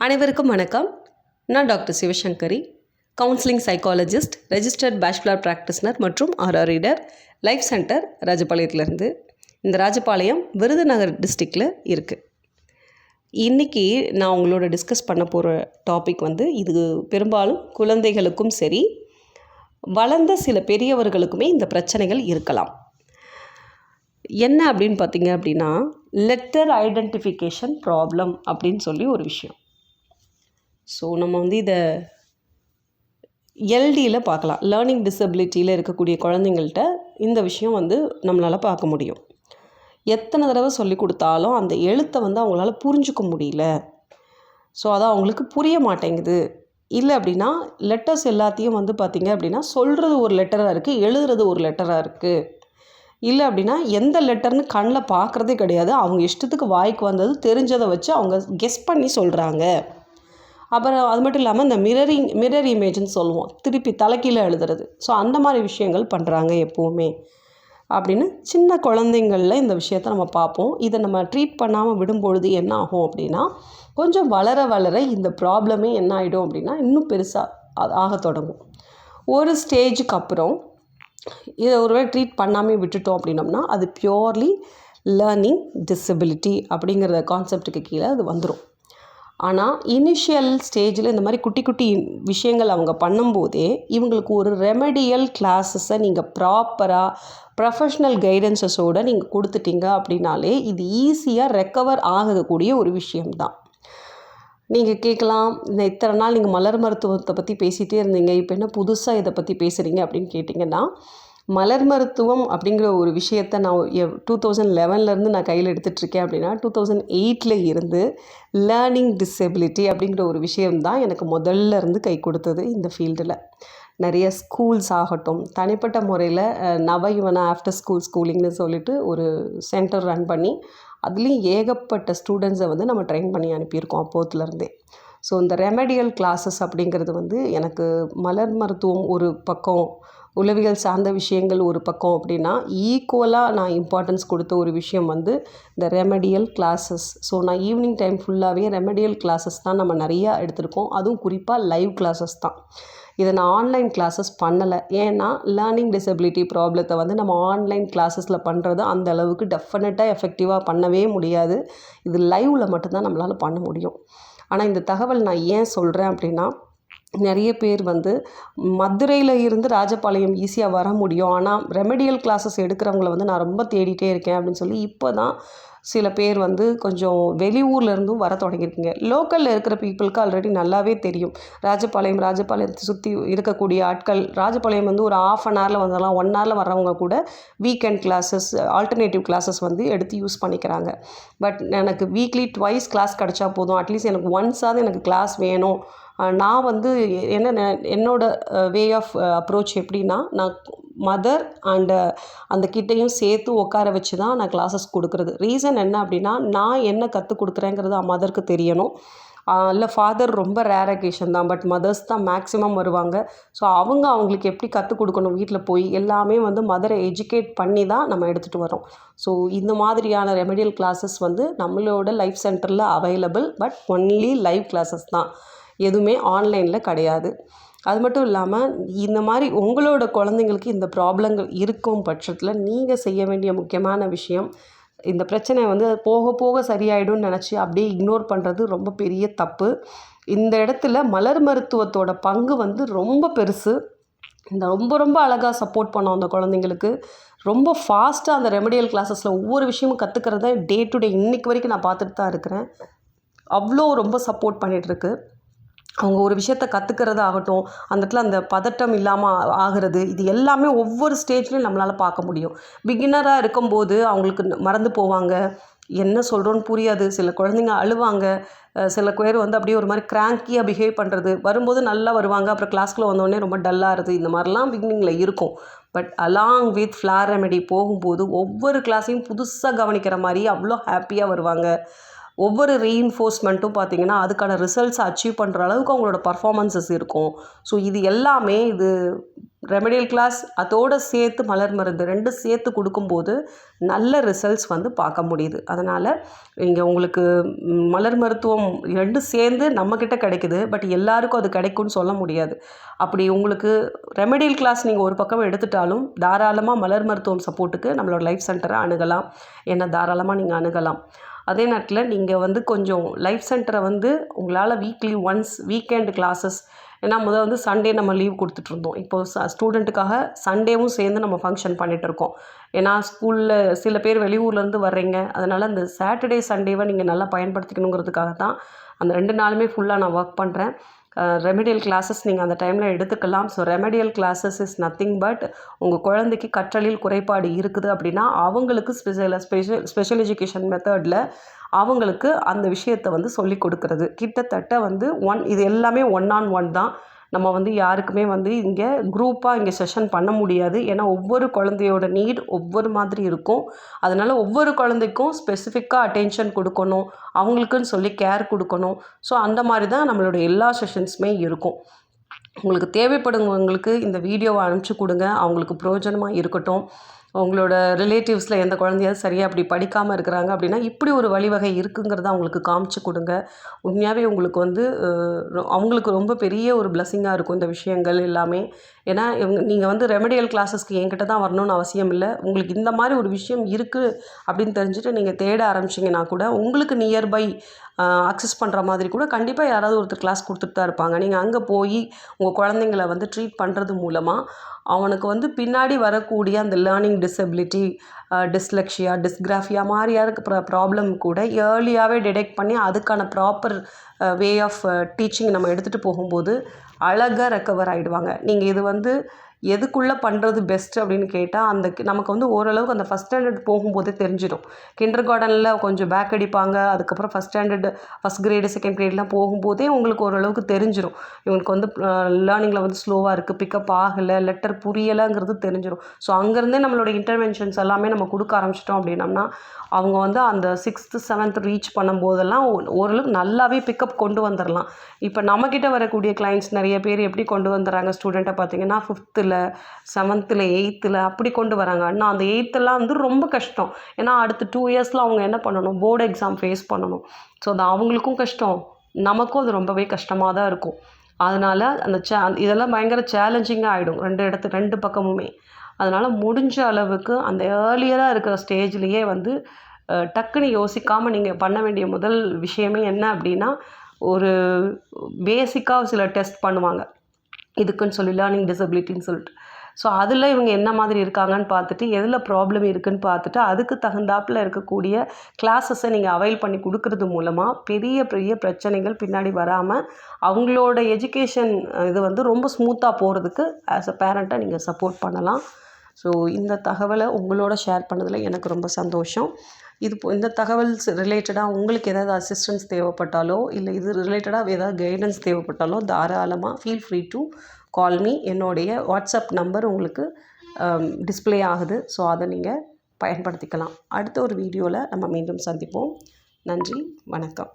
அனைவருக்கும் வணக்கம். நான் doctor Sivasankari counselling psychologist registered bachelor practitioner மற்றும் ஆர்ஆர் ரீடர் லைஃப் சென்டர் ராஜபாளையத்துலேருந்து. இந்த ராஜபாளையம் விருதுநகர் டிஸ்ட்ரிக்டில் இருக்குது இன்றைக்கி நான் உங்களோட டிஸ்கஸ் பண்ண போகிற டாபிக் வந்து இது பெரும்பாலும் குழந்தைகளுக்கும் சரி வளர்ந்த சில பெரியவர்களுக்குமே இந்த பிரச்சனைகள் இருக்கலாம். என்ன அப்படின்னு பார்த்தீங்க அப்படின்னா லெட்டர் ஐடென்டிஃபிகேஷன் ப்ராப்ளம் அப்படின்னு சொல்லி ஒரு விஷயம். ஸோ நம்ம வந்து இதை எல்டியில் பார்க்கலாம். லேர்னிங் டிசபிலிட்டியில் இருக்கக்கூடிய குழந்தைங்கள்ட்ட இந்த விஷயம் வந்து நம்மளால் பார்க்க முடியும். எத்தனை தடவை சொல்லி கொடுத்தாலும் அந்த எழுத்தை வந்து அவங்களால புரிஞ்சுக்க முடியல. ஸோ அது அவங்களுக்கு புரிய மாட்டேங்குது. இல்லை அப்படின்னா லெட்டர்ஸ் எல்லாத்தையும் வந்து பார்த்திங்க அப்படின்னா சொல்கிறது ஒரு லெட்டராக இருக்குது எழுதுறது ஒரு லெட்டராக இருக்குது இல்லை அப்படின்னா எந்த லெட்டர்னு கண்ணில் பார்க்குறதே கிடையாது. அவங்க இஷ்டத்துக்கு வாய்க்கு வந்தது தெரிஞ்சதை வச்சு அவங்க கெஸ் பண்ணி சொல்கிறாங்க அப்புறம் அது மட்டும் இல்லாமல் இந்த மிரரிங் மிரர் இமேஜ்னு சொல்லுவோம். திருப்பி தலைக்கீழே எழுதுறது. ஸோ அந்த மாதிரி விஷயங்கள் பண்ணுறாங்க எப்போவுமே. அப்படின்னு சின்ன குழந்தைங்களில் இந்த விஷயத்த நம்ம பார்ப்போம். இதை நம்ம ட்ரீட் பண்ணாமல் விடும்பொழுது என்ன ஆகும் அப்படின்னா கொஞ்சம் வளர வளர இந்த ப்ராப்ளமே என்ன ஆகிடும் அப்படின்னா இன்னும் பெருசாக ஆக தொடங்கும். ஒரு ஸ்டேஜுக்கு அப்புறம் இதை ஒருவேளை ட்ரீட் பண்ணாமல் விட்டுட்டோம் அப்படின்னம்னா அது பியோர்லி லேர்னிங் டிசபிலிட்டி அப்படிங்கிற கான்செப்டுக்கு கீழே அது வந்துடும் ஆனால் இனிஷியல் ஸ்டேஜில் இந்த மாதிரி குட்டி குட்டி விஷயங்கள் அவங்க பண்ணும்போதே இவங்களுக்கு ஒரு ரெமடியல் கிளாஸஸை நீங்கள் ப்ராப்பராக ப்ரொஃபஷ்னல் கைடன்சஸோடு நீங்கள் கொடுத்துட்டீங்க அப்படின்னாலே இது ஈஸியாக ரெக்கவர் ஆகக்கூடிய ஒரு விஷயம்தான். நீங்கள் கேட்கலாம் இந்த இத்தனை நாள் நீங்கள் மலர் மருத்துவத்தை பற்றி பேசிகிட்டே இருந்தீங்க இப்போ என்ன புதுசாக இதை பற்றி பேசுகிறீங்க அப்படின்னு கேட்டிங்கன்னா மலர் மருத்துவம் அப்படிங்கிற ஒரு விஷயத்தை நான் டூ தௌசண்ட் லெவன்லேருந்து நான் கையில் எடுத்துகிட்ருக்கேன் அப்படின்னா டூ தௌசண்ட் எயிட்டில் இருந்து லேர்னிங் டிசபிலிட்டி அப்படிங்கிற ஒரு விஷயம்தான் எனக்கு முதல்ல இருந்து கை கொடுத்தது இந்த ஃபீல்டில் நிறைய ஸ்கூல்ஸ் ஆகட்டும் தனிப்பட்ட முறையில் நவயுவன ஆஃப்டர் ஸ்கூல் ஸ்கூலிங்னு சொல்லிட்டு ஒரு சென்டர் ரன் பண்ணி அதுலேயும் ஏகப்பட்ட ஸ்டூடெண்ட்ஸை வந்து நம்ம ட்ரெயின் பண்ணி அனுப்பியிருக்கோம் அப்போத்துலேருந்தே ஸோ இந்த ரெமடியல் கிளாஸஸ் அப்படிங்கிறது வந்து எனக்கு மலர் மருத்துவம் ஒரு பக்கம் உளவியல் சார்ந்த விஷயங்கள் ஒரு பக்கம் அப்படின்னா ஈக்குவலாக நான் இம்பார்ட்டன்ஸ் கொடுத்த ஒரு விஷயம் வந்து இந்த ரெமடியல் கிளாஸஸ் ஸோ நான் ஈவினிங் டைம் ஃபுல்லாகவே ரெமடியல் கிளாஸஸ் தான் நம்ம நிறையா எடுத்திருக்கோம். அதுவும் குறிப்பாக லைவ் கிளாஸஸ் தான். இதை நான் ஆன்லைன் கிளாஸஸ் பண்ணலை. ஏன்னா லேர்னிங் டிசபிலிட்டி ப்ராப்ளத்தை வந்து நம்ம ஆன்லைன் கிளாஸஸில் பண்ணுறது அந்த அளவுக்கு டெஃபினட்டாக எஃபெக்டிவாக பண்ணவே முடியாது. இது லைவில் மட்டும்தான் நம்மளால் பண்ண முடியும். ஆனால் இந்த தகவல் நான் ஏன் சொல்கிறேன் அப்படின்னா நிறைய பேர் வந்து மதுரையில் இருந்து ராஜபாளையம் ஈஸியாக வர முடியும். ஆனால் ரெமெடியல் கிளாஸஸ் எடுக்கிறவங்கள வந்து நான் ரொம்ப தேடிட்டே இருக்கேன் அப்படின்னு சொல்லி இப்போ தான் சில பேர் வந்து கொஞ்சம் வெளியூர்லேருந்தும் வர தொடங்கியிருக்கீங்க. லோக்கலில் இருக்கிற பீப்புளுக்கு ஆல்ரெடி நல்லாவே தெரியும். ராஜபாளையம் ராஜபாளையத்தை சுற்றி இருக்கக்கூடிய ஆட்கள் ராஜபாளையம் வந்து ஒரு ஆஃப் அன் ஹவரில் வந்தாலும் ஒன் ஹவரில் வர்றவங்க கூட வீக்கெண்ட் கிளாஸஸ் ஆல்டர்னேட்டிவ் கிளாஸஸ் வந்து எடுத்து யூஸ் பண்ணிக்கிறாங்க. பட் எனக்கு வீக்லி ட்வைஸ் கிளாஸ் கிடச்சா போதும். அட்லீஸ்ட் எனக்கு ஒன்ஸாவது எனக்கு கிளாஸ் வேணும். நான் வந்து என்ன என்னோட வே ஆஃப் அப்ரோச் எப்படின்னா நான் மதர் அண்டு அந்த கிட்டையும் சேர்த்து உட்கார வச்சு தான் நான் கிளாஸஸ் கொடுக்குறது. ரீசன் என்ன அப்படின்னா நான் என்ன கற்றுக் கொடுக்குறேங்கிறது மதருக்கு தெரியணும். இல்லை ஃபாதர் ரொம்ப ரேர் அக்கேஷன் தான் பட் மதர்ஸ் தான் மேக்ஸிமம் வருவாங்க. ஸோ அவங்க அவங்களுக்கு எப்படி கற்றுக் கொடுக்கணும் வீட்டில் போய் எல்லாமே வந்து மதரை எஜுகேட் பண்ணி தான் நம்ம எடுத்துகிட்டு வரோம். ஸோ இந்த மாதிரியான ரெமெடியல் கிளாஸஸ் வந்து நம்மளோட லைஃப் சென்டரில் available but only live classes தான். எதுவுமே ஆன்லைனில் கிடையாது. அது மட்டும் இல்லாமல் இந்த மாதிரி உங்களோட குழந்தைங்களுக்கு இந்த ப்ராப்ளங்கள் இருக்கும் பட்சத்தில் நீங்கள் செய்ய வேண்டிய முக்கியமான விஷயம் இந்த பிரச்சனை வந்து போக போக சரியாயிடும்னு நினச்சி அப்படியே இக்னோர் பண்ணுறது ரொம்ப பெரிய தப்பு. இந்த இடத்துல மலர் மருத்துவத்தோட பங்கு வந்து ரொம்ப பெருசு. இந்த ரொம்ப ரொம்ப அழகாக சப்போர்ட் பண்ணோம் அந்த குழந்தைங்களுக்கு ரொம்ப ஃபாஸ்ட்டாக அந்த ரெமடியல் கிளாஸஸில் ஒவ்வொரு விஷயமும் கற்றுக்கிறத டே டு டே இன்றைக்கு வரைக்கும் நான் பார்த்துட்டு தான் இருக்கிறேன். அவ்வளோ ரொம்ப சப்போர்ட் பண்ணிகிட்ருக்கு அவங்க ஒரு விஷயத்த கற்றுக்கிறது ஆகட்டும் அந்த இடத்துல அந்த பதட்டம் இல்லாமல் ஆகிறது இது எல்லாமே ஒவ்வொரு ஸ்டேஜ்லையும் நம்மளால் பார்க்க முடியும். பிகினராக இருக்கும்போது அவங்களுக்கு மறந்து போவாங்க. என்ன சொல்கிறோன்னு புரியாது. சில குழந்தைங்க அழுவாங்க. சில பேர் வந்து அப்படியே ஒரு மாதிரி கிராங்கியாக பிஹேவ் பண்ணுறது வரும்போது நல்லா வருவாங்க. அப்புறம் கிளாஸ்க்குள்ளே வந்தோடனே ரொம்ப டல்லாகிறது இந்த மாதிரிலாம் பிகினிங்கில் இருக்கும். But along with flower remedy போகும்போது ஒவ்வொரு கிளாஸையும் புதுசாக கவனிக்கிற மாதிரி அவ்வளோ ஹாப்பியாக வருவாங்க. ஒவ்வொரு ரீஇன்ஃபோர்ஸ்மெண்ட்டும் பார்த்தீங்கன்னா அதுக்கான ரிசல்ட்ஸ் அச்சீவ் பண்ணுற அளவுக்கு அவங்களோட பர்ஃபாமன்ஸஸ் இருக்கும். ஸோ இது எல்லாமே இது ரெமடியல் கிளாஸ் அதோடு சேர்த்து மலர் மருந்து ரெண்டு சேர்த்து கொடுக்கும்போது நல்ல ரிசல்ட்ஸ் வந்து பார்க்க முடியுது. அதனால் இங்கே உங்களுக்கு மலர் மருத்துவம் ரெண்டு சேர்ந்து நம்மக்கிட்ட கிடைக்குது பட் எல்லாருக்கும் அது கிடைக்கும்னு சொல்ல முடியாது. அப்படி உங்களுக்கு ரெமடியல் கிளாஸ் நீங்கள் ஒரு பக்கம் எடுத்துட்டாலும் தாராளமாக மலர் மருத்துவம் சப்போர்ட்டுக்கு நம்மளோட லைஃப் சென்டரை அணுகலாம். என்ன தாராளமாக நீங்கள் அணுகலாம். அதே நேரத்தில் நீங்கள் வந்து கொஞ்சம் லைஃப் சென்டரை வந்து உங்களால் வீக்லி ஒன்ஸ் வீக்கெண்ட் கிளாஸஸ் ஏன்னா முதல் வந்து சண்டே நம்ம லீவ் கொடுத்துட்ருந்தோம் இப்போது ஸ்டூடெண்ட்டுக்காக சண்டேவும் சேர்ந்து நம்ம ஃபங்க்ஷன் பண்ணிகிட்ருக்கோம் ஏன்னா ஸ்கூலில் சில பேர் வெளியூர்லேருந்து வர்றீங்க. அதனால் அந்த சாட்டர்டே சண்டேவை நீங்கள் நல்லா பயன்படுத்திக்கணுங்கிறதுக்காக தான் அந்த ரெண்டு நாளுமே ஃபுல்லாக நான் ஒர்க் பண்ணுறேன் ரெமெடியல் கிளாஸஸ் நீங்கள் அந்த டைமில் எடுத்துக்கலாம். So remedial classes is nothing but உங்கள் குழந்தைக்கு கற்றலில் குறைபாடு இருக்குது அப்படின்னா அவங்களுக்கு ஸ்பெஷல் ஸ்பெஷல் ஸ்பெஷல் எஜுகேஷன் மெத்தடில் அவங்களுக்கு அந்த விஷயத்தை வந்து சொல்லிக் கொடுக்கறது. கிட்டத்தட்ட வந்து ஒன் இது எல்லாமே ஒன் ஆன் ஒன் தான். நம்ம வந்து யாருக்குமே வந்து இங்கே குரூப்பாக இங்கே செஷன் பண்ண முடியாது. ஏன்னா ஒவ்வொரு குழந்தையோட நீட் ஒவ்வொரு மாதிரி இருக்கும். அதனால் ஒவ்வொரு குழந்தைக்கும் ஸ்பெசிஃபிக்காக அட்டென்ஷன் கொடுக்கணும். அவங்களுக்குன்னு சொல்லி கேர் கொடுக்கணும். ஸோ அந்த மாதிரி தான் நம்மளோட எல்லா செஷன்ஸுமே இருக்கும். உங்களுக்கு தேவைப்படுங்கவங்களுக்கு இந்த வீடியோவை அனுப்பிச்சி கொடுங்க. அவங்களுக்கு பிரயோஜனமாக இருக்கட்டும். உங்களோட ரிலேட்டிவ்ஸில் எந்த குழந்தையாவது சரியாக அப்படி படிக்காமல் இருக்கிறாங்க அப்படின்னா இப்படி ஒரு வழிவகை இருக்குங்கிறத அவங்களுக்கு காமிச்சு கொடுங்க. உண்மையாகவே உங்களுக்கு வந்து ரொ- அவங்களுக்கு ரொம்ப பெரிய ஒரு பிளஸ்ஸிங்காக இருக்கும் இந்த விஷயங்கள் எல்லாமே. ஏன்னா நீங்கள் வந்து ரெமடியல் கிளாஸஸ்க்கு என்கிட்ட தான் வரணும்னு அவசியம் இல்லை. உங்களுக்கு இந்த மாதிரி ஒரு விஷயம் இருக்குது அப்படின்னு தெரிஞ்சுட்டு நீங்கள் தேட ஆரம்பிச்சிங்கன்னா கூட உங்களுக்கு நியர்பை அக்சஸ் பண்ணுற மாதிரி கூட கண்டிப்பாக யாராவது ஒருத்தர் கிளாஸ் கொடுத்துட்டு தான் இருப்பாங்க. நீங்கள் அங்கே போய் உங்கள் குழந்தைங்கள வந்து ட்ரீட் பண்ணுறது மூலமாக அவனுக்கு வந்து பின்னாடி வரக்கூடிய அந்த லேர்னிங் டிசபிலிட்டி டிஸ்லெக்ஷியா டிஸ்கிராஃபியா மாதிரியா இருக்க ப்ராப்ளம் கூட ஏர்லியாகவே டிடெக்ட் பண்ணி அதுக்கான ப்ராப்பர் வே ஆஃப் டீச்சிங் நம்ம எடுத்துகிட்டு போகும்போது அழகாக ரெக்கவர் ஆகிடுவாங்க நீங்கள் இது வந்து எதுக்குள்ளே பண்ணுறது பெஸ்ட் அப்படின்னு கேட்டால் அந்த நமக்கு வந்து ஓரளவுக்கு அந்த ஃபஸ்ட் ஸ்டாண்டர்ட் போகும்போதே தெரிஞ்சிடும். கிண்டர் கார்டனில் கொஞ்சம் பேக் அடிப்பாங்க அதுக்கப்புறம் first standard first grade second கிரேட்லாம் போகும்போதே உங்களுக்கு ஓரளவுக்கு தெரிஞ்சிடும் இவங்களுக்கு வந்து லேர்னிங்கில் வந்து ஸ்லோவாக இருக்குது பிக்கப் ஆகலை லெட்டர் புரியலைங்கிறது தெரிஞ்சிடும் ஸோ அங்கேருந்தே நம்மளோட இன்டர்வென்ஷன்ஸ் எல்லாமே நம்ம கொடுக்க ஆரம்பிச்சிட்டோம் அப்படின்னம்னா அவங்க வந்து அந்த சிக்ஸ்த்து செவன்த் ரீச் பண்ணும்போதெல்லாம் ஓரளவுக்கு நல்லாவே பிக்கப் கொண்டு வந்துடலாம் இப்போ நம்மக்கிட்ட வரக்கூடிய கிளைண்ட்ஸ் நிறைய பேர் எப்படி கொண்டு வந்துடுறாங்க? ஸ்டூடெண்ட்டை பார்த்தீங்கன்னா ஃபிஃப்த்தில் செவன்த்தில் எயித்தில் அப்படி கொண்டு வராங்க. ஆனால் அந்த எயித்தெல்லாம் வந்து ரொம்ப கஷ்டம். ஏன்னா அடுத்த டூ இயர்ஸில் அவங்க என்ன பண்ணணும்? போர்டு எக்ஸாம் ஃபேஸ் பண்ணணும். ஸோ அது அவங்களுக்கும் கஷ்டம். நமக்கும் அது ரொம்பவே கஷ்டமாக தான் இருக்கும். அதனால் அந்த சே இதெல்லாம் பயங்கர சேலஞ்சிங்காக ஆகிடும் ரெண்டு இடத்து ரெண்டு பக்கமுமே. அதனால் முடிஞ்ச அளவுக்கு அந்த ஏர்லியராக இருக்கிற ஸ்டேஜ்லேயே வந்து டக்குன்னு யோசிக்காமல் நீங்கள் பண்ண வேண்டிய முதல் விஷயமே என்ன அப்படின்னா ஒரு பேசிக்காக சில டெஸ்ட் பண்ணுவாங்க. இதுக்குன்னு சொல்லி லேர்னிங் டிசபிலிட்டின்னு சொல்லிட்டு. ஸோ அதில் இவங்க என்ன மாதிரி இருக்காங்கன்னு பார்த்துட்டு எதில் ப்ராப்ளம் இருக்குன்னு பார்த்துட்டு அதுக்கு தகுந்தாப்பில் இருக்கக்கூடிய கிளாஸஸை நீங்கள் அவைல் பண்ணி கொடுக்கறது மூலமாக பெரிய பெரிய பிரச்சனைகள் பின்னாடி வராமல் அவங்களோட எஜுகேஷன் இது வந்து ரொம்ப ஸ்மூத்தாக போகிறதுக்கு ஆஸ் அ பேரண்ட்டாக நீங்கள் சப்போர்ட் பண்ணலாம். ஸோ இந்த தகவலை உங்களோட ஷேர் பண்ணதில் எனக்கு ரொம்ப சந்தோஷம். இது இந்த தகவல்ஸ் ரிலேட்டடாக உங்களுக்கு ஏதாவது அசிஸ்டன்ஸ் தேவைப்பட்டாலோ இல்லை இது ரிலேட்டடாக ஏதாவது கைடன்ஸ் தேவைப்பட்டாலோ தாராளமாக feel free to call me என்னுடைய வாட்ஸ்அப் நம்பர் உங்களுக்கு டிஸ்ப்ளே ஆகுது. ஸோ அதை நீங்கள் பயன்படுத்திக்கலாம். அடுத்த ஒரு வீடியோவில் நம்ம மீண்டும் சந்திப்போம். நன்றி. வணக்கம்.